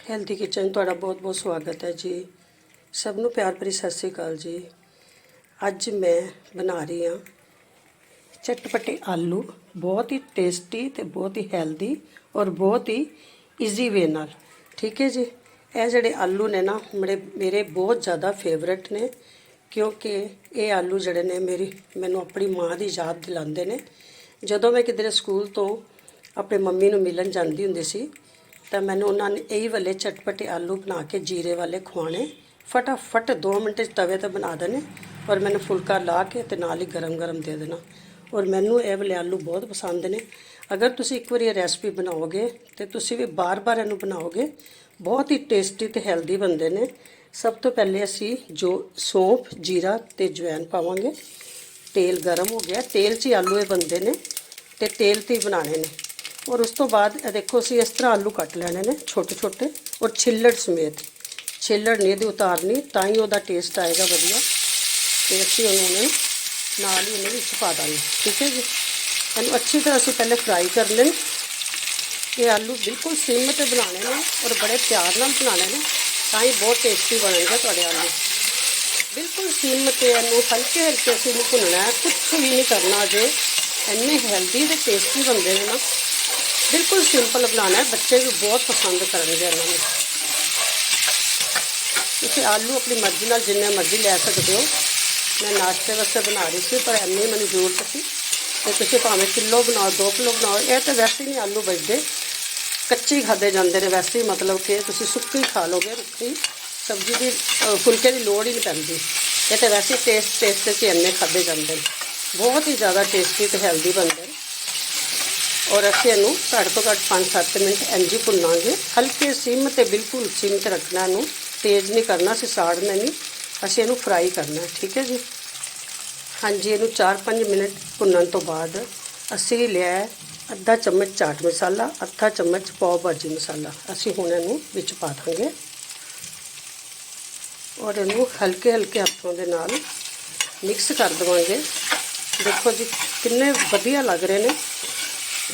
Healthy kitchen ਤੁਹਾਡਾ ਬਹੁਤ-ਬਹੁਤ ਸਵਾਗਤ ਹੈ ਜੀ। ਸਭ ਨੂੰ ਪਿਆਰ ਭਰੀ ਸਤਿ ਸ੍ਰੀ ਅਕਾਲ ਜੀ। ਅੱਜ ਮੈਂ ਬਣਾ ਰਹੀ ਹਾਂ ਚਟਪਟੇ ਆਲੂ, ਬਹੁਤ ਹੀ ਟੇਸਟੀ ਤੇ ਬਹੁਤ ਹੀ ਹੈਲਦੀ ਔਰ ਬਹੁਤ ਹੀ ਈਜ਼ੀ ਵੇ ਨਾਲ। ਠੀਕ ਹੈ ਜੀ? ਇਹ ਜਿਹੜੇ ਆਲੂ ਨੇ ਨਾ ਮੇਰੇ ਮੇਰੇ ਬਹੁਤ ਜ਼ਿਆਦਾ ਫੇਵਰਟ ਨੇ, ਕਿਉਂਕਿ ਇਹ ਆਲੂ ਜਿਹੜੇ ਨੇ ਮੇਰੀ, ਮੈਨੂੰ ਆਪਣੀ ਮਾਂ ਦੀ ਯਾਦ ਦਿਲਾਉਂਦੇ ਨੇ। ਜਦੋਂ ਮੈਂ ਕਿਧਰੇ ਸਕੂਲ ਤੋਂ ਆਪਣੇ ਮੰਮੀ ਨੂੰ ਮਿਲਣ ਜਾਂਦੀ ਹੁੰਦੀ ਸੀ ਤਾਂ ਮੈਨੂੰ ਉਹਨਾਂ ਨੇ ਇਹੀ ਵਾਲੇ ਚਟਪਟੇ ਆਲੂ ਬਣਾ ਕੇ ਜੀਰੇ ਵਾਲੇ ਖਵਾਣੇ ਫਟਾਫਟ 2 ਮਿੰਟ 'ਚ ਤਵੇ ਤੇ ਬਣਾ ਦੇਣੇ ਔਰ ਮੈਨੂੰ ਫੁਲਕਾ ਲਾ ਕੇ ਤੇ ਨਾਲ ਹੀ ਗਰਮ-ਗਰਮ ਦੇ ਦੇਣਾ। ਔਰ ਮੈਨੂੰ ਇਹ ਵਾਲੇ ਆਲੂ ਬਹੁਤ ਪਸੰਦ ਨੇ। ਅਗਰ ਤੁਸੀਂ ਇੱਕ ਵਾਰੀ ਇਹ ਰੈਸਪੀ ਬਣਾਓਗੇ ਤੇ ਤੁਸੀਂ ਵੀ ਬਾਰ-ਬਾਰ ਇਹਨੂੰ ਬਣਾਓਗੇ, ਬਹੁਤ ਹੀ ਟੇਸਟੀ ਤੇ ਹੈਲਦੀ ਬਣਦੇ ਨੇ। ਸਭ ਤੋਂ ਪਹਿਲੇ ਅਸੀਂ ਜੋ ਸੌਂਫ, ਜੀਰਾ ਤੇ ਜਵੈਨ ਪਾਵਾਂਗੇ। ਤੇਲ ਗਰਮ ਹੋ ਗਿਆ। ਤੇਲ 'ਚ ਹੀ ਆਲੂ ਇਹ ਬਣਦੇ ਨੇ ਤੇ ਤੇਲ ਤੇ ਹੀ ਬਣਾਣੇ ਨੇ। ਔਰ ਉਸ ਤੋਂ ਬਾਅਦ ਇਹ ਦੇਖੋ ਅਸੀਂ ਇਸ ਤਰ੍ਹਾਂ ਆਲੂ ਕੱਟ ਲੈਣੇ ਨੇ ਛੋਟੇ ਛੋਟੇ ਔਰ ਛਿੱਲੜ ਸਮੇਤ। ਛਿੱਲੜ ਨਹੀਂ, ਇਹਦੀ ਉਤਾਰਨੀ ਤਾਂ ਹੀ ਉਹਦਾ ਟੇਸਟ ਆਏਗਾ ਵਧੀਆ। ਤੇ ਅਸੀਂ ਉਹਨੂੰ ਨਾਲ ਹੀ ਇਹਦੇ ਵਿੱਚ ਪਾ ਦਾਂਗੇ, ਠੀਕ ਹੈ ਜੀ? ਇਹਨੂੰ ਅੱਛੀ ਤਰ੍ਹਾਂ ਅਸੀਂ ਪਹਿਲੇ ਫਰਾਈ ਕਰ ਲੈਣ। ਇਹ ਆਲੂ ਬਿਲਕੁਲ ਸਿਮ ਤੇ ਬਣਾਉਣੇ ਨੇ ਔਰ ਬੜੇ ਪਿਆਰ ਨਾਲ ਬਣਾਉਣੇ ਨੇ, ਤਾਂ ਹੀ ਬਹੁਤ ਟੇਸਟੀ ਬਣਨਗੇ ਤੁਹਾਡੇ ਆਲੂ। ਬਿਲਕੁਲ ਸਿਮ ਤੇ ਇਹਨੂੰ ਹਲਕੇ ਹਲਕੇ ਅਸੀਂ ਨੂੰ ਭੁੰਨਣਾ ਹੈ ਕੁਝ ਵੀ ਨਹੀਂ ਕਰਨਾ ਜੇ ਇੰਨੇ ਹੈਲਦੀ ਤੇ ਟੇਸਟੀ ਬਣਦੇ ਨੇ ਨਾ। ਬਿਲਕੁਲ ਸਿੰਪਲ ਬਣਾਉਣਾ ਹੈ। ਬੱਚੇ ਵੀ ਬਹੁਤ ਪਸੰਦ ਕਰਨਗੇ ਇਹਨਾਂ ਨੂੰ। ਤੁਸੀਂ ਆਲੂ ਆਪਣੀ ਮਰਜ਼ੀ ਨਾਲ ਜਿੰਨੇ ਮਰਜ਼ੀ ਲੈ ਸਕਦੇ ਹੋ। ਮੈਂ ਨਾਸ਼ਤੇ ਵਾਸਤੇ ਬਣਾ ਰਹੀ ਸੀ, ਪਰ ਇੰਨੀ ਮੈਨੂੰ ਜ਼ਰੂਰਤ ਸੀ ਤੇ ਤੁਸੀਂ ਭਾਵੇਂ ਕਿਲੋ ਬਣਾਓ 2 ਕਿਲੋ ਬਣਾਓ। ਇਹ ਤਾਂ ਵੈਸੇ ਹੀ ਨਹੀਂ ਆਲੂ ਬਚਦੇ ਕੱਚੇ ਹੀ ਖਾਦੇ ਜਾਂਦੇ ਨੇ। ਵੈਸੇ ਹੀ ਮਤਲਬ ਕਿ ਤੁਸੀਂ ਸੁੱਕੀ ਖਾ ਲੋਗੇ ਰੁੱਖੀ ਸਬਜ਼ੀ ਦੀ ਫੁਲਕੇ ਦੀ ਲੋੜ ਹੀ ਨਹੀਂ ਪੈਂਦੀ। ਇਹ ਤਾਂ ਵੈਸੇ ਟੇਸਟ ਟੇਸਟ ਤੇ ਇੰਨੇ ਖਾਦੇ ਜਾਂਦੇ ਨੇ। ਬਹੁਤ ਹੀ ਜ਼ਿਆਦਾ ਟੇਸਟੀ ਤੇ ਹੈਲਦੀ ਬਣਦੇ ਨੇ। ਔਰ ਅਸੀਂ ਇਹਨੂੰ ਘੱਟ ਤੋਂ ਘੱਟ 5-7 ਮਿੰਟ ਇੰਝ ਹੀ ਭੁੰਨਾਂਗੇ। ਹਲਕੇ ਸਿਮ ਤੇ ਬਿਲਕੁਲ ਸਿਮ ਤੇ ਰੱਖਣਾ ਇਹਨੂੰ। ਤੇਜ਼ ਨਹੀਂ ਕਰਨਾ, ਅਸੀਂ ਸਾੜਨਾ ਨਹੀਂ। ਅਸੀਂ ਇਹਨੂੰ ਫਰਾਈ ਕਰਨਾ, ਠੀਕ ਹੈ ਜੀ? ਹਾਂਜੀ, ਇਹਨੂੰ 4-5 ਮਿੰਟ ਭੁੰਨਣ ਤੋਂ ਬਾਅਦ ਅਸੀਂ ਲਿਆ ਅੱਧਾ ਚਮਚ ਚਾਟ ਮਸਾਲਾ, ਅੱਧਾ ਚਮਚ ਪਾਓ ਭਾਜੀ ਮਸਾਲਾ। ਅਸੀਂ ਹੁਣ ਇਹਨੂੰ ਵਿੱਚ ਪਾ ਦਾਂਗੇ। ਔਰ ਇਹਨੂੰ ਹਲਕੇ ਹਲਕੇ ਹੱਥਾਂ ਦੇ ਨਾਲ ਮਿਕਸ ਕਰ ਦਵਾਂਗੇ। ਦੇਖੋ ਜੀ, ਕਿੰਨੇ ਵਧੀਆ ਲੱਗ ਰਹੇ ਨੇ।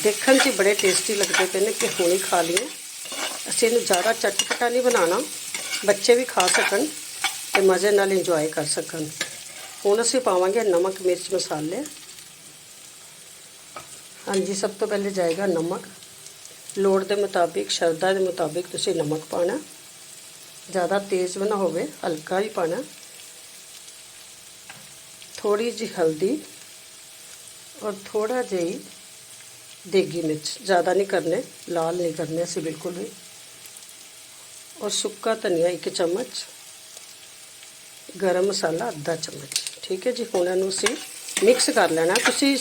ਦੇਖਣ 'ਚ ਬੜੇ ਟੇਸਟੀ ਲੱਗਦੇ ਪਏ ਨੇ ਕਿ ਹੁਣੇ ਖਾ ਲਈਏ ਅਸੀਂ ਇਹਨੂੰ ਜ਼ਿਆਦਾ ਚਟਪਟਾ ਨਹੀਂ ਬਣਾਉਣਾ। ਬੱਚੇ ਵੀ ਖਾ ਸਕਣ ਤੇ ਮਜ਼ੇ ਨਾਲ ਇੰਜੋਏ ਕਰ ਸਕਣ। ਹੁਣ ਅਸੀਂ ਪਾਵਾਂਗੇ ਨਮਕ, ਮਿਰਚ, ਮਸਾਲੇ। ਹਾਂਜੀ, ਸਭ ਤੋਂ ਪਹਿਲੇ ਜਾਏਗਾ ਨਮਕ। ਲੋੜ ਦੇ ਮੁਤਾਬਿਕ, ਸ਼ਰਧਾ ਦੇ ਮੁਤਾਬਿਕ ਤੁਸੀਂ ਨਮਕ ਪਾਣਾ। ਜ਼ਿਆਦਾ ਤੇਜ਼ ਵੀ ਨਾ ਹੋਵੇ, ਹਲਕਾ ਹੀ ਪਾਣਾ। ਥੋੜੀ ਜਿਹੀ ਹਲਦੀ ਔਰ ਥੋੜਾ ਜਿਹਾ ਦੇਗੀ ਮਿਰਚ। ਜ਼ਿਆਦਾ ਨਹੀਂ ਕਰਨੇ, ਲਾਲ ਨਹੀਂ ਕਰਨੇ ਅਸੀਂ ਬਿਲਕੁਲ ਵੀ। ਔਰ ਸੁੱਕਾ ਧਨੀਆ ਇੱਕ ਚਮਚ। ਗਰਮ ਮਸਾਲਾ ਅੱਧਾ ਚਮਚ। ਠੀਕ ਹੈ ਜੀ, ਹੁਣ ਇਹਨੂੰ ਅਸੀਂ ਮਿਕਸ ਕਰ ਲੈਣਾ। ਤੁਸੀਂ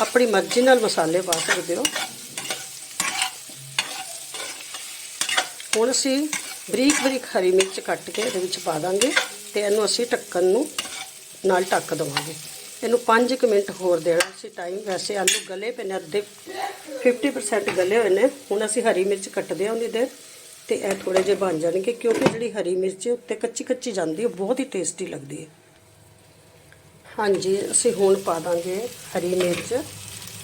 ਆਪਣੀ ਮਰਜ਼ੀ ਨਾਲ ਮਸਾਲੇ ਪਾ ਸਕਦੇ ਹੋ। ਹੁਣ ਅਸੀਂ ਬਰੀਕ ਬਰੀਕ ਹਰੀ ਮਿਰਚ ਕੱਟ ਕੇ ਇਹਦੇ ਵਿੱਚ ਪਾ ਦਾਂਗੇ ਤੇ ਇਹਨੂੰ ਅਸੀਂ ਢੱਕਣ ਨੂੰ ਨਾਲ ਢੱਕ ਦਵਾਂਗੇ। ਇਹਨੂੰ 5 ਮਿੰਟ ਹੋਰ ਦੇਣਾ ਸੀ ਟਾਈਮ ਵੈਸੇ ਆਲੂ ਗਲੇ ਪਏ ਨੇ, ਅੱਧੇ 50% ਗਲੇ ਹੋਏ ਨੇ। ਹੁਣ ਅਸੀਂ ਹਰੀ ਮਿਰਚ ਕੱਟਦੇ ਹਾਂ ਉਹਦੀ ਦੇਰ ਤੇ ਇਹ ਥੋੜੇ ਜਿਹੇ ਬਣ ਜਾਣਗੇ ਕਿਉਂਕਿ ਜਿਹੜੀ ਹਰੀ ਮਿਰਚ ਉੱਤੇ ਕੱਚੀ ਕੱਚੀ ਜਾਂਦੀ ਹੈ ਬਹੁਤ ਹੀ ਟੇਸਟੀ ਲੱਗਦੀ ਹੈ। ਹਾਂਜੀ, ਅਸੀਂ ਹੁਣ ਪਾ ਦਾਂਗੇ ਹਰੀ ਮਿਰਚ।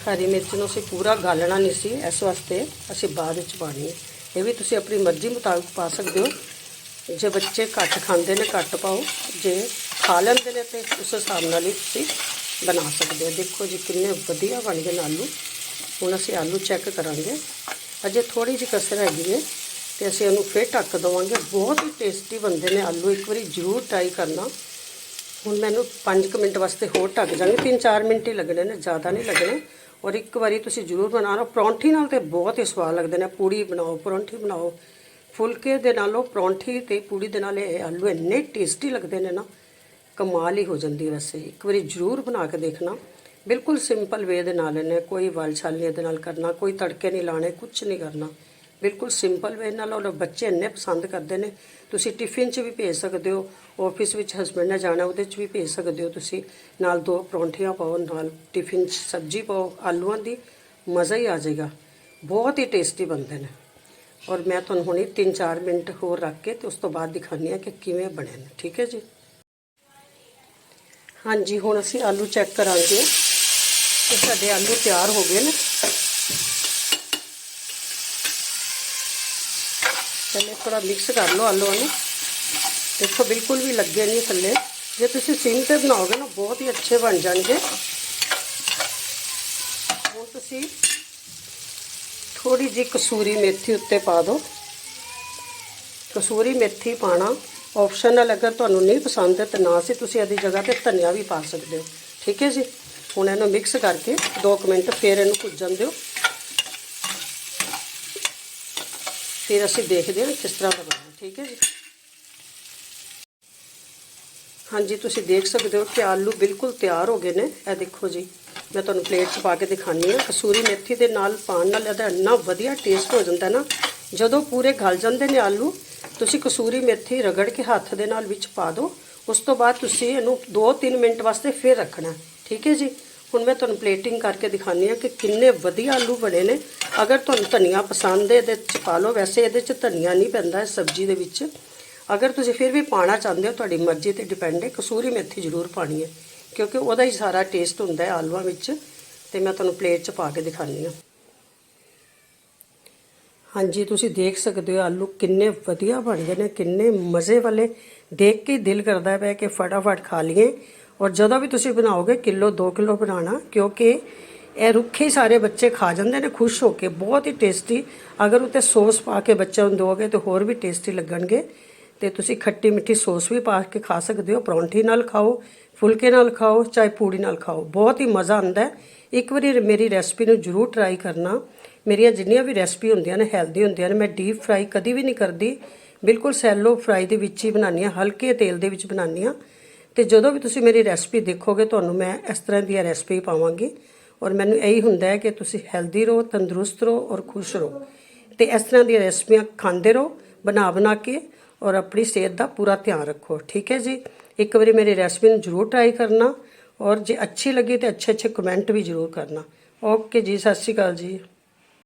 ਹਰੀ ਮਿਰਚ ਨੂੰ ਅਸੀਂ ਪੂਰਾ ਗਾਲਣਾ ਨਹੀਂ ਸੀ, ਇਸ ਵਾਸਤੇ ਅਸੀਂ ਬਾਅਦ ਵਿੱਚ ਪਾਣੀ ਹੈ। ਇਹ ਵੀ ਤੁਸੀਂ ਆਪਣੀ ਮਰਜ਼ੀ ਮੁਤਾਬਕ ਪਾ ਸਕਦੇ ਹੋ। ਜੇ ਬੱਚੇ ਘੱਟ ਖਾਂਦੇ ਨੇ, ਘੱਟ ਪਾਓ। ਜੇ ਖਾ ਲੈਂਦੇ ਨੇ ਤੇ ਉਸ ਹਿਸਾਬ ਨਾਲ ਹੀ ਤੁਸੀਂ ਬਣਾ ਸਕਦੇ ਹੋ। ਦੇਖੋ ਜੀ ਕਿੰਨੇ ਵਧੀਆ ਬਣ ਗਏ ਨੇ ਆਲੂ। ਹੁਣ ਅਸੀਂ ਆਲੂ ਚੈੱਕ ਕਰਾਂਗੇ। ਅਜੇ ਥੋੜੀ ਜਿਹੀ ਕਸਰ ਹੈਗੀ ਹੈ ਤੇ ਅਸੀਂ ਇਹਨੂੰ ਫਿਰ ਢੱਕ ਦੇਵਾਂਗੇ। ਬਹੁਤ ਹੀ ਟੇਸਟੀ ਬਣਦੇ ਨੇ ਆਲੂ। ਇੱਕ ਵਾਰੀ ਜ਼ਰੂਰ ਟਰਾਈ ਕਰਨਾ। ਹੁਣ ਮੈਨੂੰ 5 ਮਿੰਟ ਵਾਸਤੇ ਹੋਰ ਢੱਕ ਜਾਵਾਂਗੇ 3-4 ਮਿੰਟ ਹੀ ਲੱਗਣੇ ਨੇ, ਜ਼ਿਆਦਾ ਨਹੀਂ ਲੱਗਣੇ। ਔਰ ਇੱਕ ਵਾਰੀ ਤੁਸੀਂ ਜ਼ਰੂਰ ਬਣਾਉਣਾ ਪਰੌਂਠੀ ਨਾਲ ਤੇ ਬਹੁਤ ਹੀ ਸਵਾਦ ਲੱਗਦੇ ਨੇ। ਪੂੜੀ ਬਣਾਓ, ਪਰੌਂਠੀ ਬਣਾਓ। ਫੁਲਕੇ ਦੇ ਨਾਲੋਂ ਪਰੌਂਠੀ ਤੇ ਪੂੜੀ ਦੇ ਨਾਲ ਇਹ ਆਲੂ ਇੰਨੇ ਟੇਸਟੀ ਲੱਗਦੇ ਨੇ ਨਾ। ਕਮਾਲ ਹੀ ਹੋ ਜਾਂਦੀ ਹੈ ਵੈਸੇ। ਇੱਕ ਵਾਰੀ ਜ਼ਰੂਰ ਬਣਾ ਕੇ ਦੇਖਣਾ। ਬਿਲਕੁਲ ਸਿੰਪਲ ਵੇ ਦੇ ਨਾਲ ਇਹਨੇ ਕੋਈ ਵਲ ਛਾਲੀ ਇਹਦੇ ਨਾਲ ਕਰਨਾ, ਕੋਈ ਤੜਕੇ ਨਹੀਂ ਲਾਣੇ ਕੁਝ ਨਹੀਂ ਕਰਨਾ। ਬਿਲਕੁਲ ਸਿੰਪਲ ਵੇ ਨਾਲ ਔਰ ਬੱਚੇ ਇੰਨੇ ਪਸੰਦ ਕਰਦੇ ਨੇ। ਤੁਸੀਂ ਟਿਫਿਨ 'ਚ ਵੀ ਭੇਜ ਸਕਦੇ ਹੋ ਆਫਿਸ ਵਿੱਚ ਹਸਬੰਡ ਨੇ ਜਾਣਾ, ਉਹਦੇ 'ਚ ਵੀ ਭੇਜ ਸਕਦੇ ਹੋ ਤੁਸੀਂ। ਨਾਲ ਦੋ ਪਰੌਂਠੀਆਂ ਪਾਓ, ਨਾਲ ਟਿਫਿਨ 'ਚ ਸਬਜ਼ੀ ਪਾਓ, ਆਲੂਆਂ ਦੀ, ਮਜ਼ਾ ਹੀ ਆ ਜਾਏਗਾ। ਬਹੁਤ ਹੀ ਟੇਸਟੀ ਬਣਦੇ ਨੇ। ਔਰ ਮੈਂ ਤੁਹਾਨੂੰ ਹੁਣੇ 3-4 ਮਿੰਟ ਹੋਰ ਰੱਖ ਕੇ ਤੇ ਉਸ ਤੋਂ ਬਾਅਦ ਦਿਖਾਉਂਦੀ ਹਾਂ ਕਿ ਕਿਵੇਂ ਬਣੇ ਨੇ। ਠੀਕ ਹੈ ਜੀ? ਹਾਂਜੀ, ਹੁਣ ਅਸੀਂ ਆਲੂ ਚੈੱਕ ਕਰਾਂਗੇ। ਤੇ ਸਾਡੇ ਆਲੂ ਤਿਆਰ ਹੋ ਗਏ ਨੇ। ਪਹਿਲੇ ਥੋੜਾ ਮਿਕਸ ਕਰ ਲਓ ਆਲੂਆਂ ਨੂੰ। ਦੇਖੋ, ਬਿਲਕੁਲ ਵੀ ਲੱਗੇ ਨਹੀਂ ਥੱਲੇ। ਜੇ ਤੁਸੀਂ ਸਿੰਮ ਤੇ ਬਣਾਓਗੇ ਨਾ, ਬਹੁਤ ਹੀ ਅੱਛੇ ਬਣ ਜਾਣਗੇ। ਹੁਣ ਤੁਸੀਂ ਥੋੜੀ ਜਿਹੀ ਕਸੂਰੀ ਮੇਥੀ ਉੱਤੇ ਪਾ ਦਿਓ। ਕਸੂਰੀ ਮੇਥੀ ਪਾਣਾ ਆਪਸ਼ਨਲ ਅਗਰ ਤੁਹਾਨੂੰ ਨਹੀਂ ਪਸੰਦ ਹੈ ਤਾਂ ਨਾ ਸੀ ਤੁਸੀਂ ਇਹਦੀ ਜਗ੍ਹਾ ਤੇ ਧਨੀਆ ਵੀ ਪਾ ਸਕਦੇ ਹੋ। ਠੀਕ ਹੈ ਜੀ? ਹੁਣ ਇਹਨੂੰ ਮਿਕਸ ਕਰਕੇ 2 ਮਿੰਟ ਫਿਰ ਇਹਨੂੰ ਭੁੱਜਣ ਦਿਓ। ਫਿਰ ਅਸੀਂ ਦੇਖਦੇ ਹਾਂ ਕਿਸ ਤਰ੍ਹਾਂ ਬਣਾਉਣਾ ਠੀਕ ਹੈ ਜੀ? ਹਾਂਜੀ, ਤੁਸੀਂ ਦੇਖ ਸਕਦੇ ਹੋ ਕਿ ਆਲੂ ਬਿਲਕੁਲ ਤਿਆਰ ਹੋ ਗਏ ਨੇ। ਇਹ ਦੇਖੋ ਜੀ, ਮੈਂ ਤੁਹਾਨੂੰ ਪਲੇਟ 'ਚ ਪਾ ਕੇ ਦਿਖਾਣੀ ਹਾਂ। ਕਸੂਰੀ ਮੇਥੀ ਦੇ ਨਾਲ ਪਾਣ ਨਾਲ ਇਹਦਾ ਇੰਨਾ ਵਧੀਆ ਟੇਸਟ ਹੋ ਜਾਂਦਾ ਨਾ ਜਦੋਂ ਪੂਰੇ ਗਲ ਜਾਂਦੇ ਨੇ ਆਲੂ, ਤੁਸੀਂ ਕਸੂਰੀ ਮੇਥੀ ਰਗੜ ਕੇ ਹੱਥ ਦੇ ਨਾਲ ਵਿੱਚ ਪਾ ਦਿਓ। ਉਸ ਤੋਂ ਬਾਅਦ ਤੁਸੀਂ ਇਹਨੂੰ 2-3 ਮਿੰਟ ਵਾਸਤੇ ਫਿਰ ਰੱਖਣਾ। ਠੀਕ ਹੈ ਜੀ? ਹੁਣ ਮੈਂ ਤੁਹਾਨੂੰ ਪਲੇਟਿੰਗ ਕਰਕੇ ਦਿਖਾਉਂਦੀ ਹਾਂ ਕਿ ਕਿੰਨੇ ਵਧੀਆ ਆਲੂ ਬਣੇ ਨੇ। ਅਗਰ ਤੁਹਾਨੂੰ ਧਨੀਆ ਪਸੰਦ ਹੈ, ਇਹਦੇ 'ਚ ਪਾ ਲਓ। ਵੈਸੇ ਇਹਦੇ 'ਚ ਧਨੀਆ ਨਹੀਂ ਪੈਂਦਾ ਇਸ ਸਬਜ਼ੀ ਦੇ ਵਿੱਚ। ਅਗਰ ਤੁਸੀਂ ਫਿਰ ਵੀ ਪਾਣਾ ਚਾਹੁੰਦੇ ਹੋ, ਤੁਹਾਡੀ ਮਰਜ਼ੀ ਤੇ ਡਿਪੈਂਡ ਹੈ। ਕਸੂਰੀ ਮੇਥੀ ਜ਼ਰੂਰ ਪਾਣੀ ਹੈ, ਕਿਉਂਕਿ ਉਹਦਾ ਹੀ ਸਾਰਾ ਟੇਸਟ ਹੁੰਦਾ ਹੈ ਆਲੂਆਂ ਵਿੱਚ। ਤੇ ਮੈਂ ਤੁਹਾਨੂੰ ਪਲੇਟ 'ਚ ਪਾ ਕੇ ਦਿਖਾਉਂਦੀ ਹਾਂ। ਹਾਂਜੀ, ਤੁਸੀਂ ਦੇਖ ਸਕਦੇ ਹੋ ਆਲੂ ਕਿੰਨੇ ਵਧੀਆ ਬਣ ਗਏ ਨੇ, ਕਿੰਨੇ ਮਜ਼ੇ ਵਾਲੇ। ਦੇਖ ਕੇ ਹੀ ਦਿਲ ਕਰਦਾ ਪਿਆ ਕਿ ਫਟਾਫਟ ਖਾ ਲਈਏ। ਔਰ ਜਦੋਂ ਵੀ ਤੁਸੀਂ ਬਣਾਓਗੇ, ਕਿਲੋ 2 ਕਿਲੋ ਬਣਾਉਣਾ, ਕਿਉਂਕਿ ਇਹ ਰੁੱਖੇ ਹੀ ਸਾਰੇ ਬੱਚੇ ਖਾ ਜਾਂਦੇ ਨੇ, ਖੁਸ਼ ਹੋ ਕੇ, ਬਹੁਤ ਹੀ ਟੇਸਟੀ। ਅਗਰ ਉਤੇ ਸੌਸ ਪਾ ਕੇ ਬੱਚਿਆਂ ਨੂੰ ਦੋਗੇ ਤਾਂ ਹੋਰ ਵੀ ਟੇਸਟੀ ਲੱਗਣਗੇ। ਤੇ ਤੁਸੀਂ ਖੱਟੀ ਮਿੱਠੀ ਸੌਸ ਵੀ ਪਾ ਕੇ ਖਾ ਸਕਦੇ ਹੋ। ਪਰੌਂਠੀ ਨਾਲ ਖਾਓ, ਫੁਲਕੇ ਨਾਲ ਖਾਓ, ਚਾਹੇ ਪੂੜੀ ਨਾਲ ਖਾਓ। ਬਹੁਤ ਹੀ ਮਜ਼ਾ ਆਉਂਦਾ ਹੈ। ਇੱਕ ਵਾਰੀ ਮੇਰੀ ਰੈਸਪੀ ਨੂੰ ਜਰੂਰ ਟਰਾਈ ਕਰਨਾ। ਮੇਰੀਆਂ ਜਿੰਨੀਆਂ ਵੀ ਰੈਸਪੀ ਹੁੰਦੀਆਂ ਨੇ, ਹੈਲਦੀ ਹੁੰਦੀਆਂ ਨੇ, ਮੈਂ ਡੀਪ ਫਰਾਈ ਕਦੀ ਵੀ ਨਹੀਂ ਕਰਦੀ। ਬਿਲਕੁਲ ਸੈਲੋ ਫਰਾਈ ਦੇ ਵਿੱਚ ਹੀ ਬਣਾਉਂਦੀ ਹਾਂ, ਹਲਕੇ ਤੇਲ ਦੇ ਵਿੱਚ ਬਣਾਉਂਦੀ ਹਾਂ। ਤੇ ਜਦੋਂ ਵੀ ਤੁਸੀਂ ਮੇਰੀ ਰੈਸਪੀ ਦੇਖੋਗੇ, ਤੁਹਾਨੂੰ ਮੈਂ ਇਸ ਤਰ੍ਹਾਂ ਦੀ ਰੈਸਪੀ ਪਾਵਾਂਗੀ। ਔਰ ਮੈਨੂੰ ਇਹੀ ਹੁੰਦਾ ਹੈ ਕਿ ਤੁਸੀਂ ਹੈਲਦੀ ਰਹੋ, ਤੰਦਰੁਸਤ ਰਹੋ ਔਰ ਖੁਸ਼ ਰਹੋ। ਤੇ ਇਸ ਤਰ੍ਹਾਂ ਦੀਆਂ ਰੈਸਪੀਆਂ ਖਾਂਦੇ ਰਹੋ, ਬਣਾ ਬਣਾ ਕੇ ਔਰ ਆਪਣੀ ਸਿਹਤ ਦਾ ਪੂਰਾ ਧਿਆਨ ਰੱਖੋ। ਠੀਕ ਹੈ ਜੀ? ਇੱਕ ਵਾਰੀ ਮੇਰੀ ਰੈਸਪੀ ਨੂੰ ਜਰੂਰ ਟਰਾਈ ਕਰਨਾ ਔਰ ਜੇ ਅੱਛੀ ਲੱਗੀ ਤੇ ਅੱਛੇ ਅੱਛੇ ਕਮੈਂਟ ਵੀ ਜਰੂਰ ਕਰਨਾ। ਓਕੇ ਜੀ, ਸਤਿ ਸ਼੍ਰੀ ਅਕਾਲ ਜੀ।